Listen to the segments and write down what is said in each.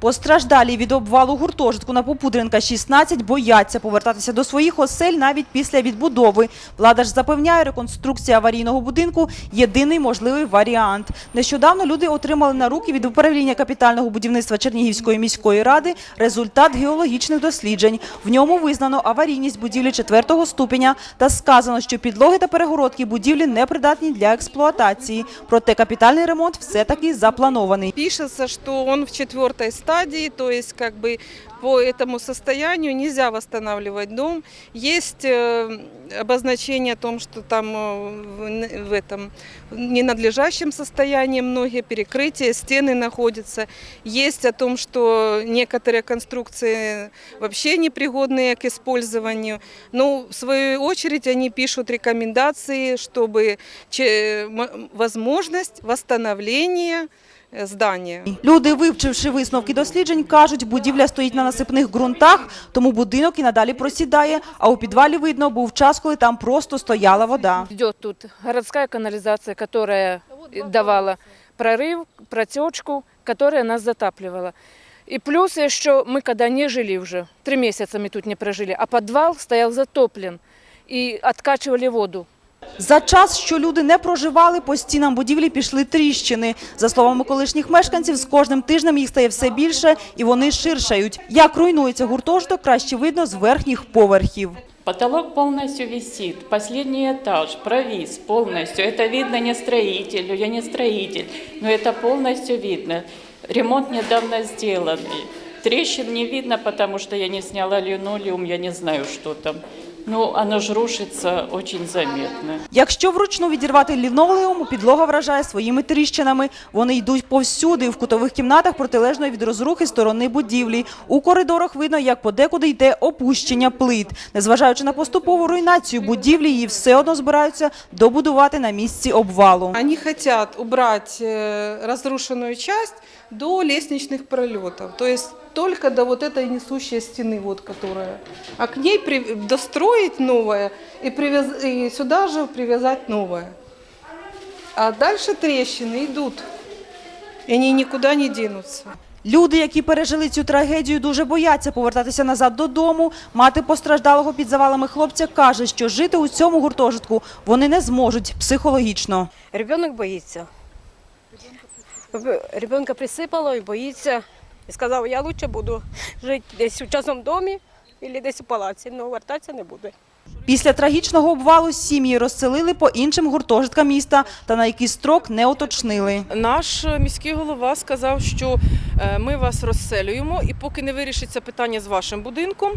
Постраждалі від обвалу гуртожитку на Попудренка 16 бояться повертатися до своїх осель навіть після відбудови. Влада ж запевняє, реконструкція аварійного будинку – єдиний можливий варіант. Нещодавно люди отримали на руки від управління капітального будівництва Чернігівської міської ради результат геологічних досліджень. В ньому визнано аварійність будівлі четвертого ступеня та сказано, що підлоги та перегородки будівлі непридатні для експлуатації. Проте капітальний ремонт все-таки запланований. Пишется, что он в четвертой стадии, то есть как бы по этому состоянию нельзя восстанавливать дом. Есть э, обозначение о том, что там э, в н- в этом в ненадлежащем состоянии многие перекрытия, стены находятся. Есть о том, что некоторые конструкции вообще непригодные к использованию. Но в свою очередь они пишут рекомендации, чтобы че- м- возможность восстановления э, здания. Люди, вивчивши висновки досліджень, кажуть, будівля стоїть на насипних ґрунтах, тому будинок і надалі просідає. А у підвалі видно, був час, коли там просто стояла вода. Идет тут городская канализация, которая давала прорыв, протечку, которая нас затапливала. И плюс еще мы когда не жили уже, три месяца мы тут не прожили, а подвал стоял затоплен и откачивали воду. За час, що люди не проживали, по стінам будівлі пішли тріщини. За словами колишніх мешканців, з кожним тижнем їх стає все більше і вони ширшають. Як руйнується гуртожиток, краще видно з верхніх поверхів. Потолок полностью висит, последний этаж провис полностью. Это видно не строителю, я не строитель, но это полностью видно. Ремонт недавно сделанный. Трещин не видно, потому что я не сняла линолеум, я не знаю, что там. Но оно ж рушится очень заметно. Якщо вручну відірвати лінолеум, підлога вражає своїми тріщинами. Вони йдуть повсюди, в кутових кімнатах протилежно від розрухи сторони будівлі. У коридорах видно, як подекуди йде опущення плит. Незважаючи на поступову руйнацію будівлі, її все одно збираються добудувати на місці обвалу. Они хотят убрать э, разрушенную часть до лестничных пролетов, то есть только до вот этой несущей стены, вот которая. А к ней при- достроить новое и, привяз- и сюда же привязать новое. А дальше трещины идут, и они никуда не денутся. Люди, які пережили цю трагедію, дуже бояться повертатися назад додому. Мати постраждалого під завалами хлопця каже, що жити у цьому гуртожитку вони не зможуть психологічно. Ребенок боїться. Ребенка присипало і боїться. І сказав, я краще буду жити десь у частному домі або десь у палаці, але вертатися не буде. Після трагічного обвалу сім'ї розселили по іншим гуртожиткам міста та на який строк не уточнили. Наш е, міський голова сказав, що е, ми вас розселюємо, і поки не вирішиться питання з вашим будинком,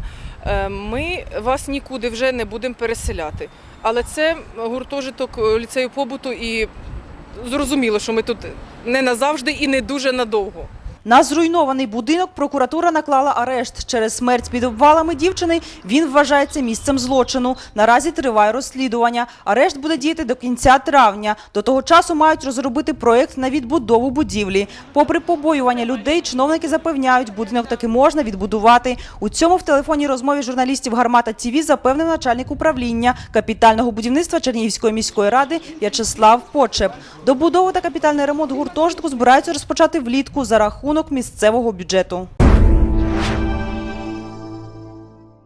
е, ми вас нікуди вже не будемо переселяти. Але це гуртожиток ліцею побуту, і зрозуміло, що ми тут не назавжди і не дуже надовго. На зруйнований будинок прокуратура наклала арешт. Через смерть під обвалами дівчини він вважається місцем злочину. Наразі триває розслідування. Арешт буде діяти до кінця травня. До того часу мають розробити проєкт на відбудову будівлі. Попри побоювання людей, чиновники запевняють, будинок таки можна відбудувати. У цьому в телефонній розмові журналістів Гармата ТІВІ запевнив начальник управління капітального будівництва Чернігівської міської ради В'ячеслав Почеп. Добудову та капітальний ремонт гуртожитку збираються розпочати влітку за рахунок місцевого бюджету.